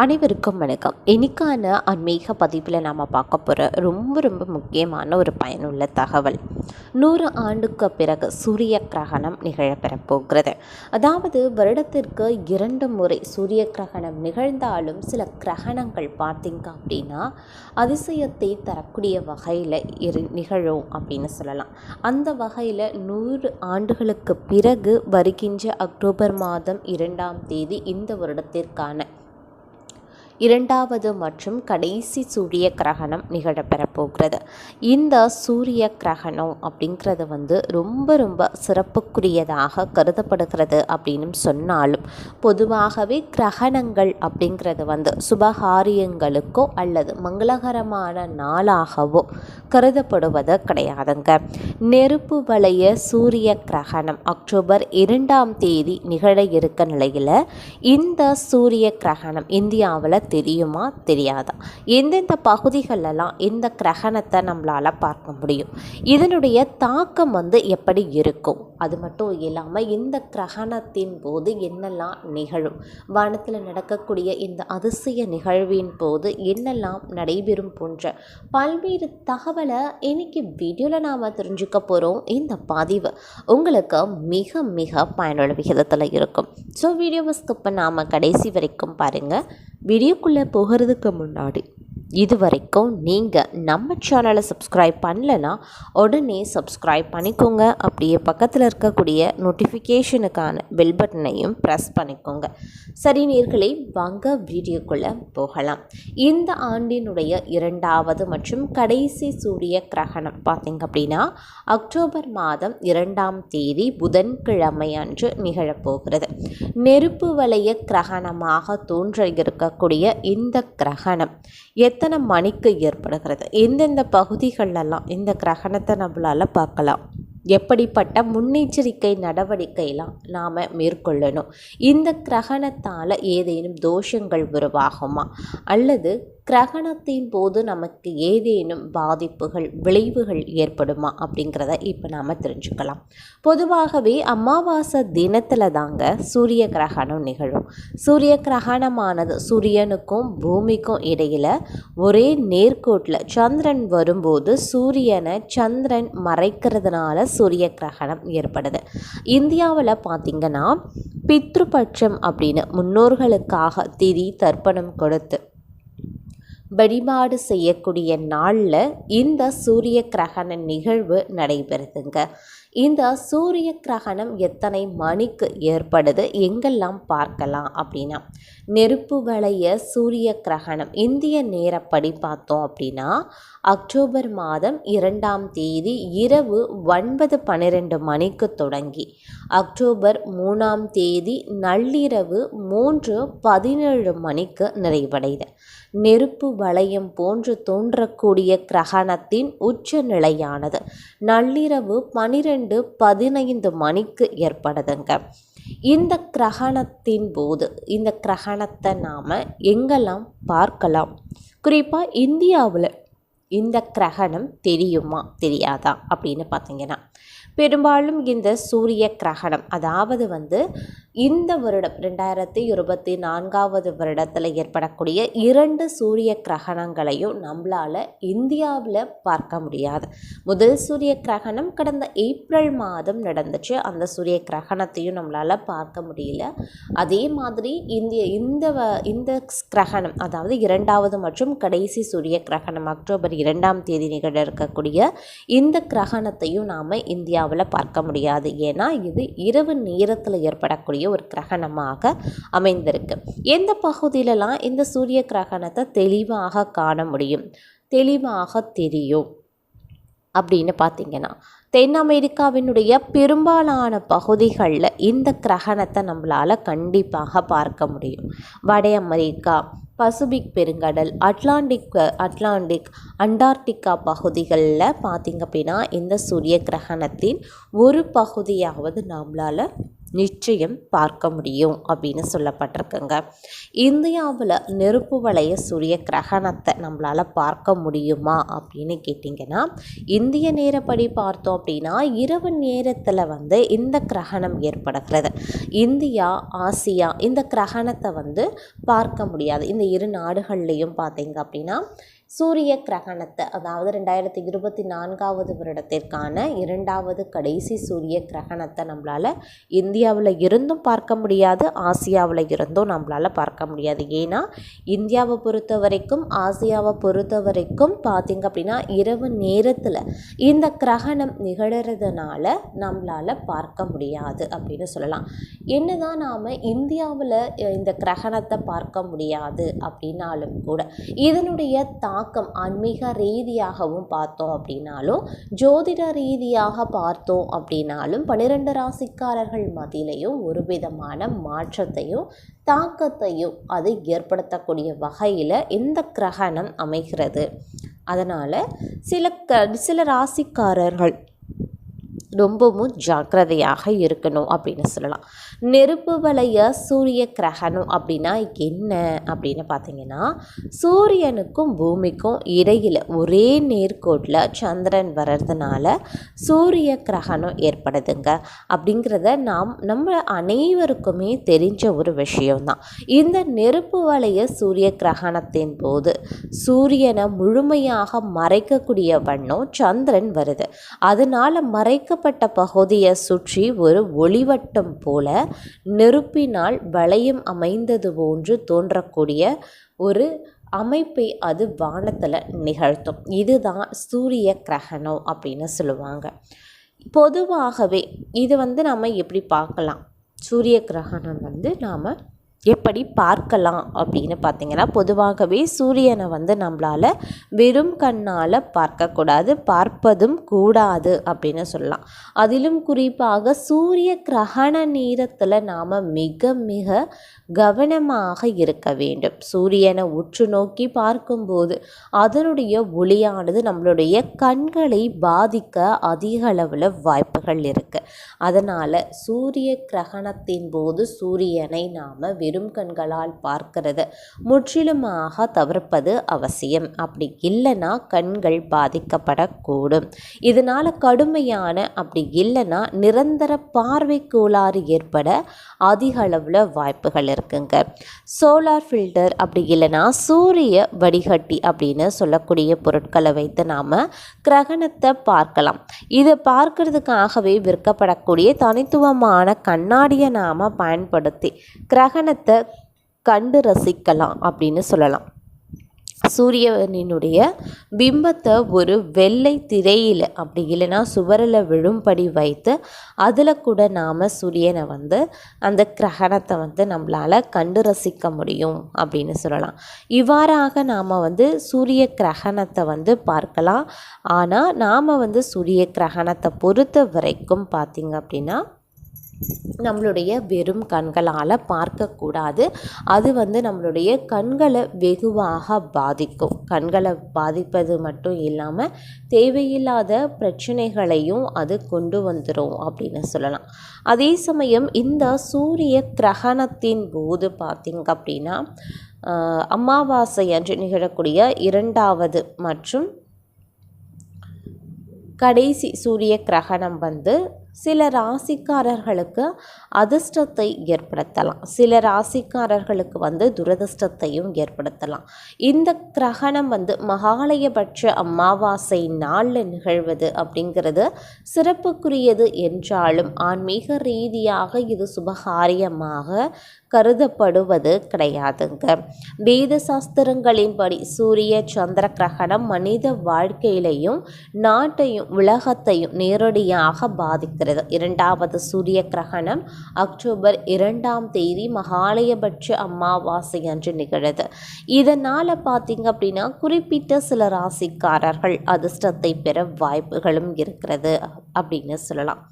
அனைவருக்கும் வணக்கம். இன்னைக்கான ஆன்மீக பதிவில் நாம் பார்க்க போகிற ரொம்ப ரொம்ப முக்கியமான ஒரு பயனுள்ள தகவல். நூறு ஆண்டுக்கு பிறகு சூரிய கிரகணம் நிகழப்பெறப் போகிறது. அதாவது வருடத்திற்கு இரண்டு முறை சூரிய கிரகணம் நிகழ்ந்தாலும் சில கிரகணங்கள் பார்த்திங்க அப்படின்னா அதிசயத்தை தரக்கூடிய வகையில் இரு நிகழும் அப்படின்னு சொல்லலாம். அந்த வகையில் நூறு ஆண்டுகளுக்கு பிறகு வருகின்ற அக்டோபர் மாதம் இரண்டாம் தேதி இந்த வருடத்திற்கான இரண்டாவது மற்றும் கடைசி சூரிய கிரகணம் நிகழப்பெறப் போகிறது. இந்த சூரிய கிரகணம் அப்படிங்கிறது வந்து ரொம்ப ரொம்ப சிறப்புக்குரியதாக கருதப்படுகிறது அப்படின்னு சொன்னாலும் பொதுவாகவே கிரகணங்கள் அப்படிங்கிறது வந்து சுபகாரியங்களுக்கோ அல்லது மங்களகரமான நாளாகவோ கருதப்படுவது கிடையாதுங்க. நெருப்பு வளைய சூரிய கிரகணம் அக்டோபர் இரண்டாம் தேதி நிகழ இருக்க நிலையில் இந்த சூரிய கிரகணம் இந்தியாவில் தெரியுமா? தெரியாதா? எந்தெந்த பகுதிகளெல்லாம் இந்த கிரகணத்தை நம்மளால் பார்க்க முடியும்? இதனுடைய தாக்கம் வந்து எப்படி இருக்கும்? அது மட்டும் இல்லாமல் இந்த கிரகணத்தின் போது என்னெல்லாம் நிகழும்? வானத்தில் நடக்கக்கூடிய இந்த அதிசய நிகழ்வின் போது என்னெல்லாம் நடைபெறும் போன்ற பல்வேறு தகவலை இன்னைக்கு வீடியோவில் நாம் தெரிஞ்சுக்க போகிறோம் இந்த பதிவு உங்களுக்கு மிக மிக பயனுள்ள விகிதத்தில் இருக்கும். ஸோ வீடியோவை ஸ்கிப் பண்ணாமல் கடைசி வரைக்கும் பாருங்கள் வீடியோக்குள்ளே போகிறதுக்கு முன்னாடி இது வரைக்கும் நீங்கள் நம்ம சேனலை சப்ஸ்கிரைப் பண்ணலனா உடனே சப்ஸ்கிரைப் பண்ணிக்கோங்க. அப்படியே பக்கத்தில் இருக்கக்கூடிய நோட்டிஃபிகேஷனுக்கான பெல் பட்டனையும் ப்ரெஸ் பண்ணிக்கோங்க. சரி நேர்களே வாங்க வீடியோக்குள்ளே போகலாம். இந்த ஆண்டினுடைய இரண்டாவது மற்றும் கடைசி சூரிய கிரகணம் பார்த்திங்க அப்படின்னா அக்டோபர் மாதம் இரண்டாம் தேதி புதன்கிழமை அன்று நிகழப்போகிறது. நெருப்பு வளைய கிரகணமாக தோன்ற இருக்கக்கூடிய இந்த கிரகணம் எத் எத்தனை மணிக்கு ஏற்படுகிறது? எந்தெந்த பகுதிகளெல்லாம் இந்த கிரகணத்தை நம்மளால் பார்க்கலாம்? எப்படிப்பட்ட முன்னெச்சரிக்கை நடவடிக்கையெல்லாம் நாம் மேற்கொள்ளணும்? இந்த கிரகணத்தால் ஏதேனும் தோஷங்கள் உருவாகுமா? அல்லது கிரகணத்தின் போது நமக்கு ஏதேனும் பாதிப்புகள் விளைவுகள் ஏற்படுமா அப்படிங்கிறத இப்போ நாம் தெரிஞ்சுக்கலாம். பொதுவாகவே அமாவாசை தினத்தில் தாங்க சூரிய கிரகணம் நிகழும். சூரிய கிரகணமானது சூரியனுக்கும் பூமிக்கும் இடையில் ஒரே நேர்கோட்டில் சந்திரன் வரும்போது சூரியனை சந்திரன் மறைக்கிறதுனால சூரிய கிரகணம் ஏற்படுது. இந்தியாவில் பார்த்திங்கன்னா பித்ருபட்சம் அப்படின்னு முன்னோர்களுக்காக திதி தர்ப்பணம் கொடுத்து வழிபாடு செய்யக்கூடிய நாளில் இந்த சூரிய கிரகண நிகழ்வு நடைபெறுதுங்க. இந்த சூரிய கிரகணம் எத்தனை மணிக்கு ஏற்படுது? எங்கெல்லாம் பார்க்கலாம் அப்படின்னா நெருப்பு வளைய சூரிய கிரகணம் இந்திய நேரப்படி பார்த்தோம் அப்படின்னா அக்டோபர் மாதம் இரண்டாம் தேதி இரவு ஒன்பது பன்னிரெண்டு மணிக்கு தொடங்கி அக்டோபர் மூணாம் தேதி நள்ளிரவு மூன்று பதினேழு மணிக்கு நிறைவடைது நெருப்பு வளையம் போன்று தோன்றக்கூடிய கிரகணத்தின் உச்ச நிலையானது நள்ளிரவு பனிரெண்டு பதினைந்து மணிக்கு ஏற்படுதுங்க. இந்த கிரகணத்தின் போது இந்த கிரகணத்தை நாம் எங்கெல்லாம் பார்க்கலாம்? குறிப்பாக இந்தியாவில் இந்த கிரகணம் தெரியுமா தெரியாதா அப்படின்னு பார்த்தீங்கன்னா பெரும்பாலும் இந்த சூரிய கிரகணம் அதாவது வந்து இந்த வருடம் ரெண்டாயிரத்தி இருபத்தி நான்காவது வருடத்தில் ஏற்படக்கூடிய இரண்டு சூரிய கிரகணங்களையும் நம்மளால் இந்தியாவில் பார்க்க முடியாது. முதல் சூரிய கிரகணம் கடந்த ஏப்ரல் மாதம் நடந்துச்சு. அந்த சூரிய கிரகணத்தையும் நம்மளால் பார்க்க முடியல. அதே மாதிரி இந்திய இந்த இந்த கிரகணம் அதாவது இரண்டாவது மற்றும் கடைசி சூரிய கிரகணம் அக்டோபர் இரண்டாம் தேதி நிகழ இருக்கக்கூடிய இந்த கிரகணத்தையும் நாம் இந்தியாவில் பார்க்க முடியாது. ஏன்னா இது இரவு நேரத்தில் ஏற்படக்கூடிய ஒரு கிரகணமாக அமைந்திருக்கு. எந்த பகுதியிலலாம் இந்த சூரிய கிரகணத்தை தெளிவாக காண முடியும்? தெளிவாக தெரியும். அப்படின்னு பார்த்தீங்கன்னா தென் அமெரிக்காவினுடைய பெரும்பாலான பகுதிகளில் இந்த கிரகணத்தை நம்மளால் கண்டிப்பாக பார்க்க முடியும். வட அமெரிக்கா பசிபிக் பெருங்கடல் அட்லாண்டிக் அட்லாண்டிக் அண்டார்டிகா பகுதிகளில் பார்த்திங்க அப்படின்னா இந்த சூரிய கிரகணத்தின் ஒரு பகுதியாவது நம்மளால் நிச்சயம் பார்க்க முடியும் அப்படின்னு சொல்லப்பட்டிருக்குங்க. இந்தியாவில் நெருப்பு வளைய சூரிய கிரகணத்தை நம்மளால் பார்க்க முடியுமா அப்படின்னு கேட்டிங்கன்னா இந்திய நேரப்படி பார்த்தோம் அப்படின்னா இரவு நேரத்தில் வந்து இந்த கிரகணம் ஏற்படுகிறது. இந்தியா ஆசியா இந்த கிரகணத்தை வந்து பார்க்க முடியாது. இந்த இரு நாடுகள்லேயும் பார்த்தீங்க அப்படின்னா சூரிய கிரகணத்தை அதாவது ரெண்டாயிரத்தி இருபத்தி நான்காவது வருடத்திற்கான இரண்டாவது கடைசி சூரிய கிரகணத்தை நம்மளால் இந்தியாவில் இருந்தும் பார்க்க முடியாது ஆசியாவில் இருந்தும் நம்மளால் பார்க்க முடியாது. ஏன்னா இந்தியாவை பொறுத்த வரைக்கும் ஆசியாவை பொறுத்த வரைக்கும் பார்த்திங்க அப்படின்னா இரவு நேரத்தில் இந்த கிரகணம் நிகழறதுனால நம்மளால் பார்க்க முடியாது அப்படின்னு சொல்லலாம். என்னதான் நாம் இந்தியாவில் இந்த கிரகணத்தை பார்க்க முடியாது அப்படின்னாலும் கூட இதனுடைய தா தாக்கம் ஆன்மீக ரீதியாகவும் பார்த்தோம் அப்படின்னாலும் ஜோதிட ரீதியாக பார்த்தோம் அப்படின்னாலும் பன்னிரெண்டு ராசிக்காரர்கள் மத்தியிலையும் ஒரு விதமான மாற்றத்தையும் தாக்கத்தையும் அது ஏற்படுத்தக்கூடிய வகையில் இந்த கிரகணம் அமைகிறது. அதனால் சில க சில ராசிக்காரர்கள் ரொம்பவும் ஜாக்கிரதையாக இருக்கணும் அப்படின்னு சொல்லலாம். நெருப்பு வளைய சூரிய கிரகணம் அப்படின்னா என்ன அப்படின்னு பார்த்தீங்கன்னா சூரியனுக்கும் பூமிக்கும் இடையில் ஒரே நேர்கோட்டில் சந்திரன் வர்றதுனால சூரிய கிரகணம் ஏற்படுதுங்க. அப்படிங்கிறத நாம் நம்ம அனைவருக்குமே தெரிஞ்ச ஒரு விஷயம்தான். இந்த நெருப்பு வளைய சூரிய கிரகணத்தின் போது சூரியனை முழுமையாக மறைக்கக்கூடிய வண்ணம் சந்திரன் வருது. அதனால் மறைக்க மூடப்பட்ட பகுதியை சுற்றி ஒரு ஒளிவட்டம் போல நெருப்பினால் வளையம் அமைந்தது போன்று தோன்றக்கூடிய ஒரு அமைப்பை அது வானத்தில் நிகழ்த்தும். இதுதான் சூரிய கிரகணம் அப்படின்னு சொல்லுவாங்க. பொதுவாகவே இது வந்து நம்ம எப்படி பார்க்கலாம்? சூரிய கிரகணம் வந்து நாம் எப்படி பார்க்கலாம் அப்படின்னு பார்த்தீங்கன்னா பொதுவாகவே சூரியனை வந்து நம்மளால் வெறும் கண்ணால் பார்க்கக்கூடாது பார்ப்பதும் கூடாது அப்படின்னு சொல்லலாம். அதிலும் குறிப்பாக சூரிய கிரகண நேரத்தில் நாம் மிக மிக கவனமாக இருக்க வேண்டும். சூரியனை உற்று நோக்கி பார்க்கும்போது அதனுடைய ஒளியானது நம்மளுடைய கண்களை பாதிக்க அதிக அளவில் வாய்ப்புகள் இருக்குது அதனால் சூரிய கிரகணத்தின் போது சூரியனை நாம் வெறும் கண்களால் பார்க்கிறது. முற்றிலுமாக தவிர்ப்பது அவசியம். அப்படி இல்லைன்னா கண்கள் பாதிக்கப்படக்கூடும். இதனால் கடுமையான அப்படி இல்லைன்னா நிரந்தர பார்வை கோளாறு ஏற்பட அதிக அளவில் வாய்ப்புகள் இருக்குங்க. சோலார் ஃபில்டர் அப்படி இல்லைன்னா சூரிய வடிகட்டி அப்படின்னு சொல்லக்கூடிய பொருட்களை வைத்து நாம் கிரகணத்தை பார்க்கலாம். இதை பார்க்கறதுக்காகவே விற்கப்படக்கூடிய தனித்துவமான கண்ணாடியை நாம் பயன்படுத்தி கிரகணத்தை கண்டு ரசிக்கலாம் அப்படின்னு சொல்லலாம். சூரியனினுடைய பிம்பத்தை ஒரு வெள்ளை திரையில் அப்படி இல்லைன்னா சுவரில் விழும்படி வைத்து அதில் கூட நாம் சூரியனை வந்து அந்த கிரகணத்தை வந்து நம்மளால் கண்டு ரசிக்க முடியும் அப்படின்னு சொல்லலாம். இவ்வாறாக நாம் வந்து சூரிய கிரகணத்தை வந்து பார்க்கலாம். ஆனால் நாம் வந்து சூரிய கிரகணத்தை பொறுத்த வரைக்கும் பார்த்திங்க அப்படின்னா நம்மளுடைய வெறும் கண்களால் பார்க்கக்கூடாது. அது வந்து நம்மளுடைய கண்களை வெகுவாக பாதிக்கும். கண்களை பாதிப்பது மட்டும் இல்லாமல் தேவையில்லாத பிரச்சனைகளையும் அது கொண்டு வந்துடும் அப்படின்னு சொல்லலாம். அதே சமயம் இந்த சூரிய கிரகணத்தின் போது பார்த்திங்க அப்படின்னா அமாவாசை அன்று நிகழக்கூடிய இரண்டாவது மற்றும் கடைசி சூரிய கிரகணம் வந்து சில ராசிக்காரர்களுக்கு அதிர்ஷ்டத்தை ஏற்படுத்தலாம். சில ராசிக்காரர்களுக்கு வந்து துரதிர்ஷ்டத்தையும் ஏற்படுத்தலாம். இந்த கிரகணம் வந்து மகாலயபட்ச அமாவாசை நாளில் நிகழ்வது அப்படிங்கிறது சிறப்புக்குரியது என்றாலும் ஆன்மீக ரீதியாக இது சுபகாரியமாக கருதப்படுவது கிடையாதுங்க. வேத சாஸ்திரங்களின்படி சூரிய சந்திர கிரகணம் மனித வாழ்க்கையிலையும் நாட்டையும் உலகத்தையும் நேரடியாக பாதிக்கிறது. இரண்டாவது சூரிய கிரகணம் அக்டோபர் இரண்டாம் தேதி மகாலயபட்ச அமாவாசை அன்று நிகழது. இதனால் பார்த்தீங்க அப்படின்னா குறிப்பிட்ட சில ராசிக்காரர்கள் அதிர்ஷ்டத்தை பெற வாய்ப்புகளும் இருக்கிறது அப்படின்னு சொல்லலாம்.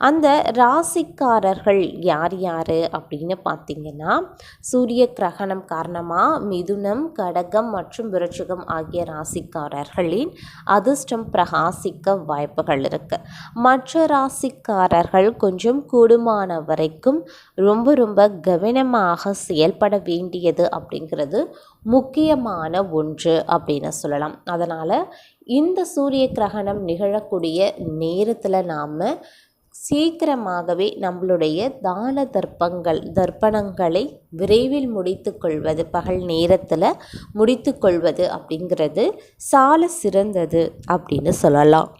அந்த ராசிக்காரர்கள் யார் யார் அப்படின்னு பார்த்தீங்கன்னா சூரிய கிரகணம் காரணமாக மிதுனம் கடகம் மற்றும் விருச்சிகம் ஆகிய ராசிக்காரர்களின் அதிர்ஷ்டம் பிரகாசிக்க வாய்ப்புகள் இருக்குது மற்ற ராசிக்காரர்கள் கொஞ்சம் கூடுமான வரைக்கும் ரொம்ப ரொம்ப கவனமாக செயல்பட வேண்டியது அப்படிங்கிறது முக்கியமான ஒன்று அப்படின்னு சொல்லலாம். அதனால் இந்த சூரிய கிரகணம் நிகழக்கூடிய நேரத்தில் நாம் சீக்கிரமாகவே நம்மளுடைய தான தர்ப்பங்கள் தர்ப்பணங்களை விரைவில் முடித்து கொள்வது பகல் நேரத்தில் முடித்து கொள்வது அப்படிங்கிறது சால சிறந்தது அப்படின்னு சொல்லலாம்.